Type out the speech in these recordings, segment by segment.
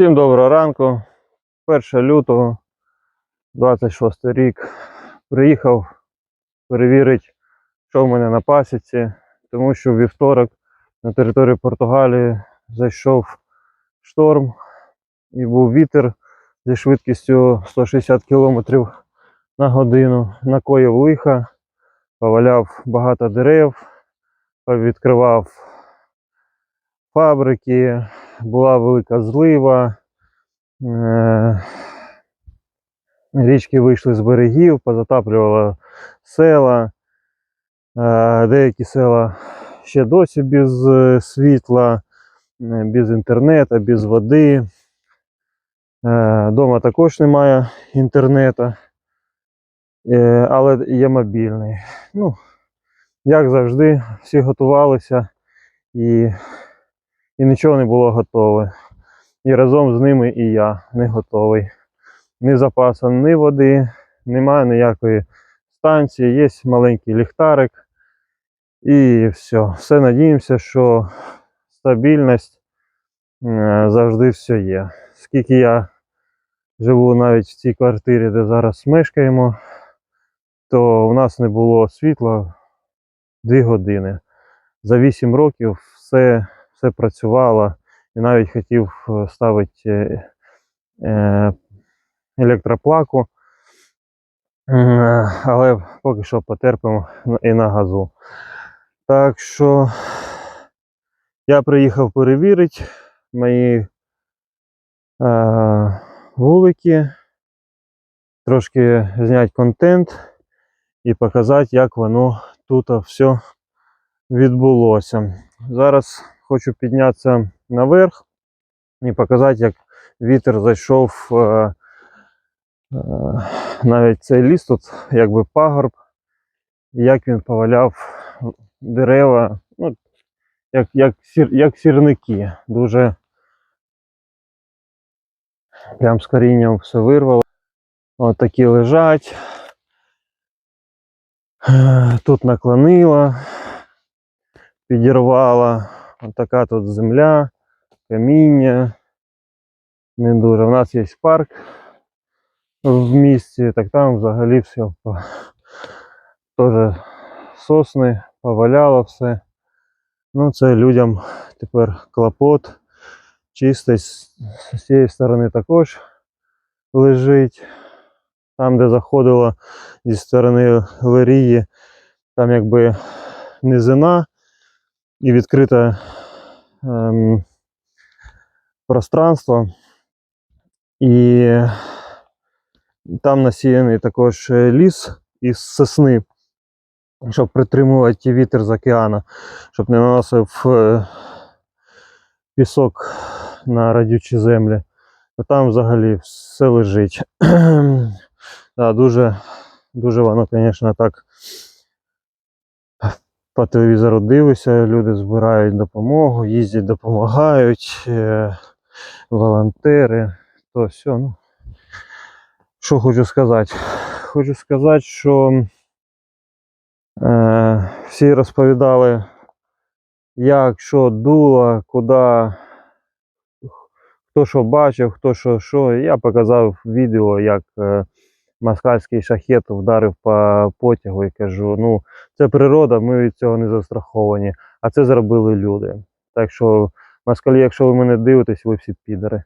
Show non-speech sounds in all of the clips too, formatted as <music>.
Всім доброго ранку. 1 лютого, 26 рік. Приїхав перевірити, що в мене на пасіці, тому що вівторок на територію Португалії зайшов шторм і був вітер зі швидкістю 160 км на годину. Накоїв лиха, поваляв багато дерев, відкривав фабрики, була велика злива. Е, Річки вийшли з берегів, позатаплювало села. Е, Деякі села ще досі без е, світла, без інтернету, без води. Дома також немає інтернету, але є мобільний. Ну, як завжди, всі готувалися і, і нічого не було готове. І разом з ними і я не готовий. Ні запасу, ні води, немає ніякої станції, є маленький ліхтарик. І все. Все надіємося, що стабільність е, завжди все є. Скільки я живу навіть в цій квартирі, де зараз мешкаємо, то в нас не було світла 2 години. За 8 років все, все працювало і навіть хотів е, ставити е, е, електроплаку, але поки що потерпимо і на газу. Так що я приїхав перевірити мої е, вулики, трошки зняти контент і показати, як воно тут все відбулося. Зараз хочу піднятися наверх і показати, як вітер зайшов е, е, навіть цей ліс тут, якби пагорб, як він поваляв дерева, ну, як, як, сір, як сірники. Дуже прям з корінням все вирвало. От такі лежать. Е, Тут наклонила, підірвала. От така тут земля, каміння. Не дуже. У нас є парк в місті, так там взагалі все теж сосни, поваляло все. Ну, це людям тепер клопот. Чистить з з цієї сторони також лежить. Там, де заходило зі сторони Лерії, там якби низина і відкрите ем, пространство. І там насіяний також е, ліс із сосни, щоб притримувати вітер з океану, щоб не наносив е, пісок на радючі землі. А там взагалі все лежить. <clears throat> да, дуже, дуже воно, звісно, так по телевізору дивишся, люди збирають допомогу, їздять, допомагають, е, волонтери, то все. Ну. Що хочу сказати? Хочу сказати, що е, всі розповідали, як, що дуло, куди, хто що бачив, хто що що. Я показав відео, як е, москальський шахет вдарив по потягу і кажу, ну, це природа, ми від цього не застраховані, а це зробили люди. Так що, москалі, якщо ви мене дивитесь, ви всі підари.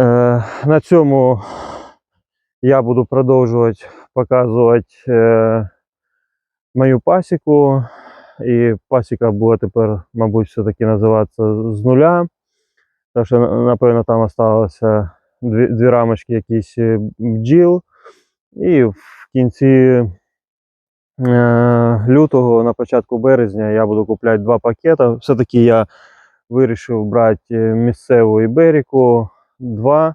Е, на цьому я буду продовжувати показувати е, мою пасіку. І пасіка буде тепер, мабуть, все-таки називатися з нуля. Тому що, напевно, там залишилося дві, дві рамочки якісь е, бджіл. І в кінці е, лютого, на початку березня, я буду купляти два пакети. Все-таки я вирішив брати е, місцеву іберіку, два.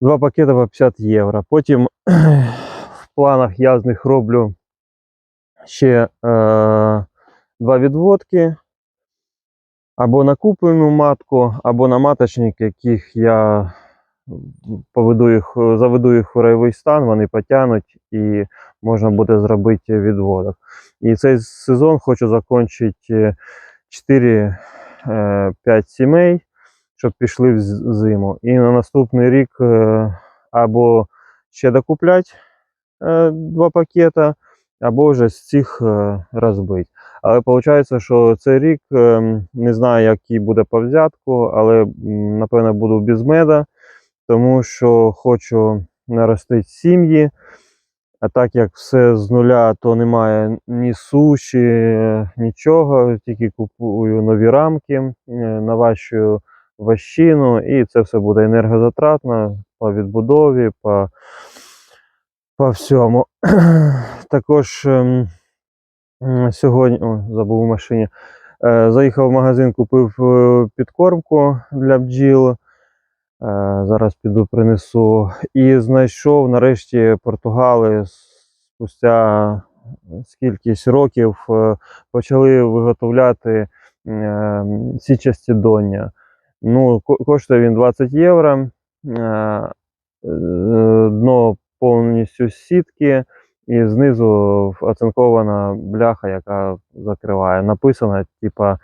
Два пакети по 50 євро. Потім <clears throat> в планах я з них роблю ще е, два відводки. Або на куплену матку, або на маточник, яких я поведу їх, заведу їх в райовий стан, вони потягнуть і можна буде зробити відводок. І цей сезон хочу закінчити 4-5 сімей, щоб пішли в зиму. І на наступний рік е, або ще докуплять е, два пакета, або вже з цих е, розбити. Але виходить, що цей рік е, не знаю, який буде по взятку, але напевно буду без меда, тому що хочу наростити сім'ї. А так як все з нуля, то немає ні суші, нічого, тільки купую нові рамки, е, наващую ващину, і це все буде енергозатратно по відбудові, по, по всьому. <clears throat> Також ем, сьогодні, о, забув у машині, е, заїхав в магазин, купив е, підкормку для бджіл. Е, Зараз піду принесу. І знайшов нарешті португали спустя скількись років е, почали виготовляти е, січасті доння. Ну, коштує він 20 євро. Е, е, Дно повністю сітки, і знизу оцинкована бляха, яка закриває. Написано, типа е,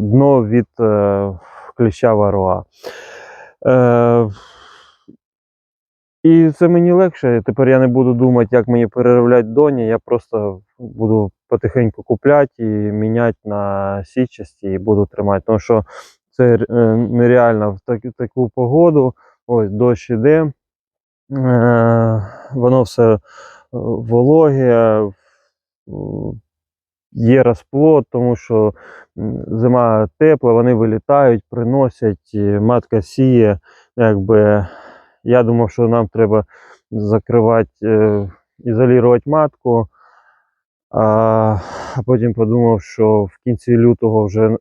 дно від е, кліща варуа. Е, і це мені легше. Тепер я не буду думати, як мені переробляти доні. Я просто буду потихеньку купляти і міняти на січасті і буду тримати. Тому що це е, нереально в так, таку погоду. Ось дощ іде. Е, воно все е, вологе, є розплод, тому що зима тепла, вони вилітають, приносять, матка сіє. Якби, я думав, що нам треба закривати, е, ізолювати матку. А, потім подумав, що в кінці лютого вже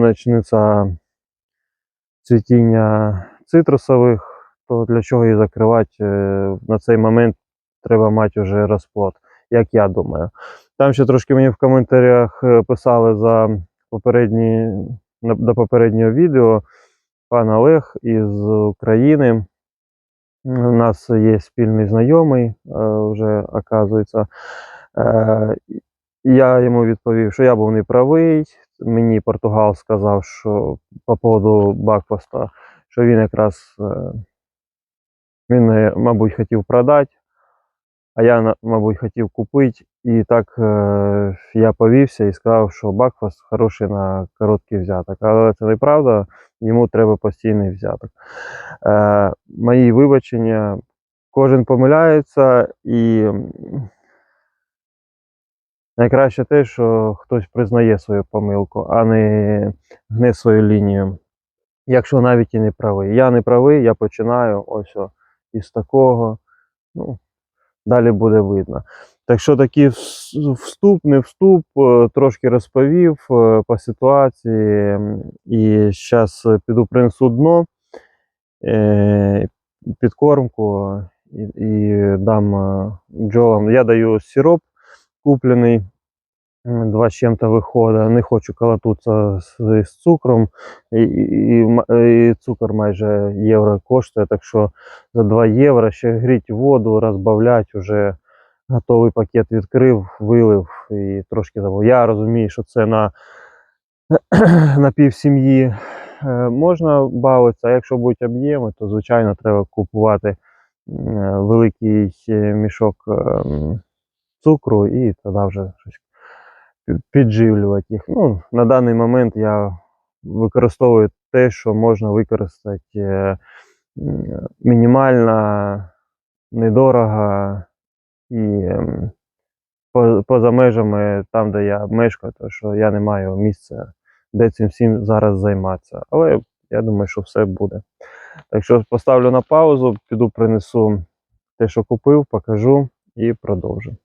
почнеться цвітіння цитрусових, то для чого її закривати? Е, На цей момент треба мати вже розплод, як я думаю. Там ще трошки мені в коментарях е, писали за попередні, до попереднього відео пан Олег із України. У нас є спільний знайомий, е, вже оказується. Е, Я йому відповів, що я був неправий. Мені Португал сказав, що по поводу Бакфаста, що він якраз він, мабуть, хотів продати, а я, мабуть, хотів купити. І так е, я повівся і сказав, що Бакфаст хороший на короткий взяток. Але це неправда, йому треба постійний взяток. Е, мої вибачення, кожен помиляється, і найкраще те, що хтось признає свою помилку, а не гне свою лінію. Якщо навіть і не правий. Я не правий, я починаю ось із такого. Ну, далі буде видно. Так що такий вступ, не вступ, е, трошки розповів е, по ситуації. І зараз піду принесу дно, е, підкормку і, і дам джолам. Я даю сироп куплений. Два з чим-то виходить. Не хочу калатутися з, з цукром. І, і, і цукор майже євро коштує, так що за 2 євро ще гріть воду, розбавлять, уже готовий пакет відкрив, вилив і трошки забув. Я розумію, що це на, <clears throat> на пів сім'ї е, можна бавитися, а якщо будуть об'єми, то звичайно треба купувати великий мішок ем, цукру і тоді вже щось підживлювати їх. Ну, на даний момент я використовую те, що можна використати е, мінімально, недорого і ем, поза межами там, де я мешкаю, тому що я не маю місця, де цим всім зараз займатися. Але я думаю, що все буде. Так що поставлю на паузу, піду принесу те, що купив, покажу і продовжу.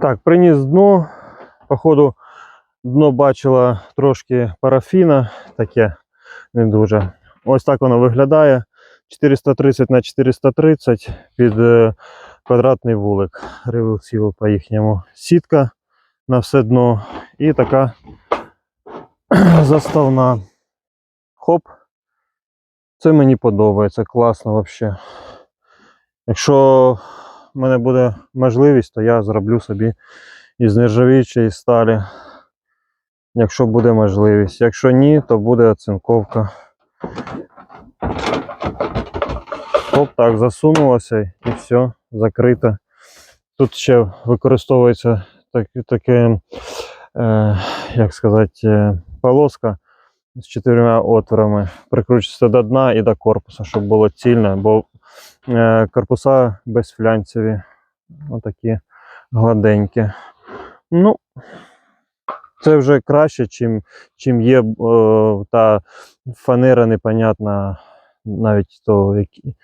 Так, приніс дно. Походу, дно бачила трошки парафіна, таке не дуже. Ось так воно виглядає. 430 на 430 під е, квадратний вулик. Револсів по їхньому. Сітка на все дно. І така <clears throat> заставна. Хоп. Це мені подобається, класно взагалі. Якщо в мене буде можливість, то я зроблю собі із нержавіючої сталі якщо буде можливість. Якщо ні, то буде оцинковка. Оп, так, засунулося і все, закрито. Тут ще використовується так, таке, е, як сказати, е, полоска з чотирма отворами. Прикручується до дна і до корпуса, щоб було цільно, бо корпуса безфлянцеві. Отакі гладенькі. Ну, це вже краще, чим, чим є е, та фанера непонятна, навіть то, які,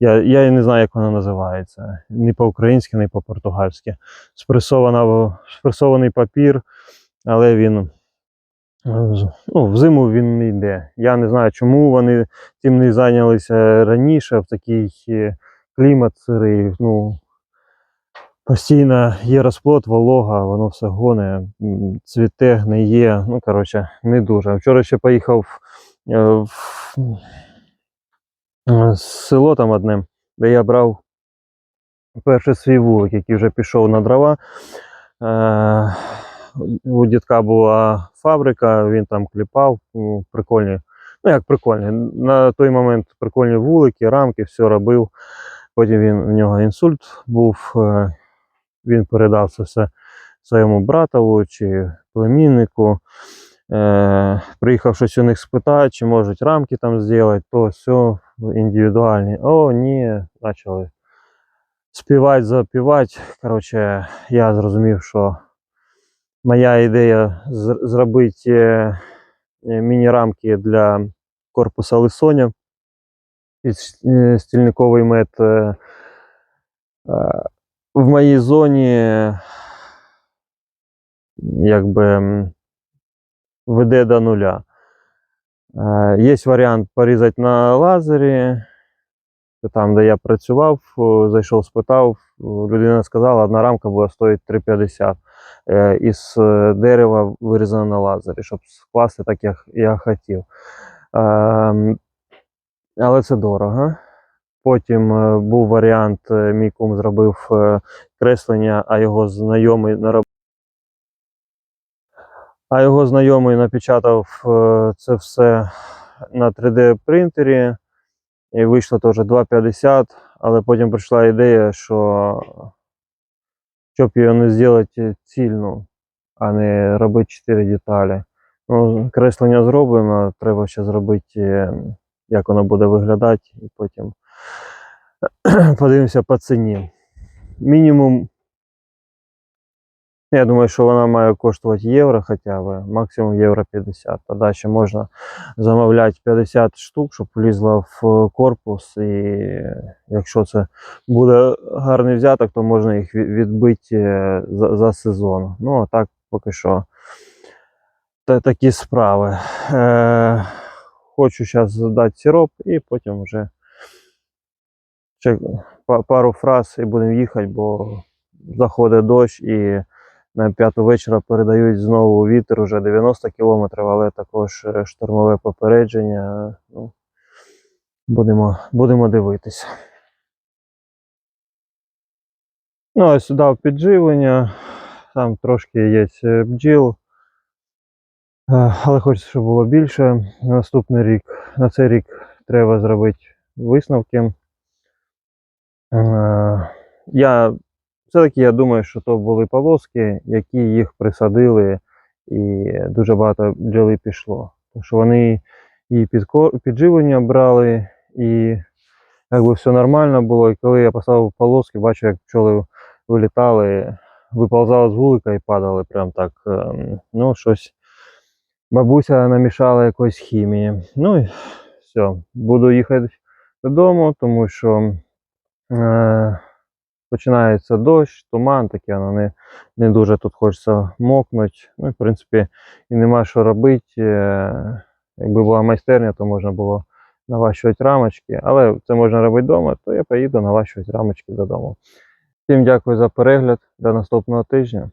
я, я не знаю, як вона називається. Ні по-українськи, ні по-португальськи. Спресований папір, але він ну, взиму він не йде. Я не знаю, чому вони цим не зайнялися раніше в такий е, клімат сирий. Ну, постійно є розплод, волога, воно все гоне, цвіте, гниє. Ну, коротше, не дуже. Вчора ще поїхав е, в е, село там одне, де я брав перший свій вулик, який вже пішов на дрова. У дідка була фабрика, він там кліпав, прикольні. Ну, як прикольні. На той момент прикольні вулики, рамки, все робив. Потім він, в нього інсульт був, е, він передав це все своєму братову чи племіннику. Е, приїхав щось у них спитати, чи можуть рамки там зробити, то все індивідуальні. О, ні, почали співати, запівати. Коротше, я зрозумів, що моя ідея зробити е, е, міні-рамки для корпуса лисоня с- е, стільниковий мед в моїй зоні якби веде до нуля. Є варіант порізати на лазері. Там, де я працював, зайшов, спитав, людина сказала, одна рамка буде стоїти 3,50 е, із е, дерева вирізана на лазері, щоб скласти так, як я хотів. Ем, Але це дорого. Потім е, був варіант, е, мій кум зробив е, креслення, а його знайомий нароб... а його знайомий напечатав е, це все на 3D принтері. І вийшло теж 2,50, але потім прийшла ідея, що щоб його не зробити цільно, а не робити 4 деталі. Ну, креслення зроблено, треба ще зробити, е, як воно буде виглядати, і потім <clears throat> подивимося по ціні. Мінімум, я думаю, що вона має коштувати євро хоча б, максимум євро 50. Тоді ще можна замовляти 50 штук, щоб влізла в корпус. І якщо це буде гарний взяток, то можна їх відбити е, за, за сезон. Ну, а так поки що та, такі справи. Е, хочу зараз дати сироп і потім вже ще пару фраз і будемо їхати, бо заходить дощ і на п'яту вечора передають знову вітер уже 90 км, але також е, штормове попередження. Ну, будемо, будемо дивитися. Ну, ось дав підживлення, там трошки є е, бджіл. Е, Але хочеться, щоб було більше. Наступний рік, на цей рік треба зробити висновки. Я все-таки я думаю, що то були полоски, які їх присадили, і дуже багато бджоли пішло. Тому що вони і підживлення брали, і якби все нормально було. І коли я поставив полоски, бачу, як пчоли вилітали, виповзали з вулика і падали прям так. ем, Ну, щось бабуся намішала якоїсь хімії. Ну і все, буду їхати додому, тому що е, починається дощ, туман, таке воно не, не дуже тут хочеться мокнути. Ну, в принципі, і нема що робити. Е, якби була майстерня, то можна було наващувати рамочки, але це можна робити вдома, то я поїду наващувати рамочки додому. Всім дякую за перегляд. До наступного тижня.